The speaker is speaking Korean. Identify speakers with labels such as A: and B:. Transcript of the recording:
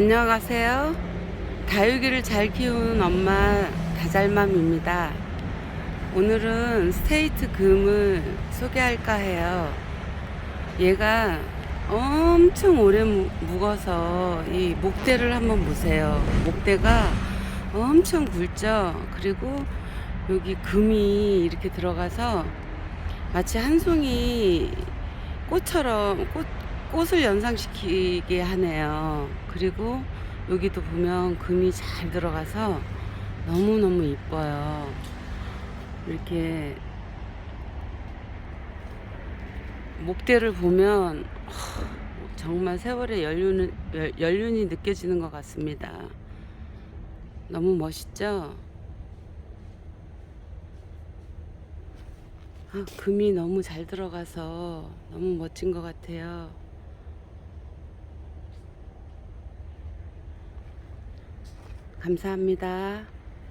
A: 안녕하세요. 다육이를 잘 키우는 엄마 다잘맘입니다. 오늘은 스테이트 금을 소개할까 해요. 얘가 엄청 오래 무- 묵어서 이 목대를 한번 보세요. 목대가 엄청 굵죠? 그리고 여기 금이 이렇게 들어가서 마치 한 송이 꽃처럼 꽃, 꽃을 연상시키게 하네요. 그리고 여기도 보면 금이 잘 들어가서 너무너무 이뻐요. 이렇게 목대를 보면 하, 정말 세월의 연륜, 연- 연륜이 느껴지는 것 같습니다. 너무 멋있죠? 아, 금이 너무 잘 들어가서 너무 멋진 것 같아요. 감사합니다.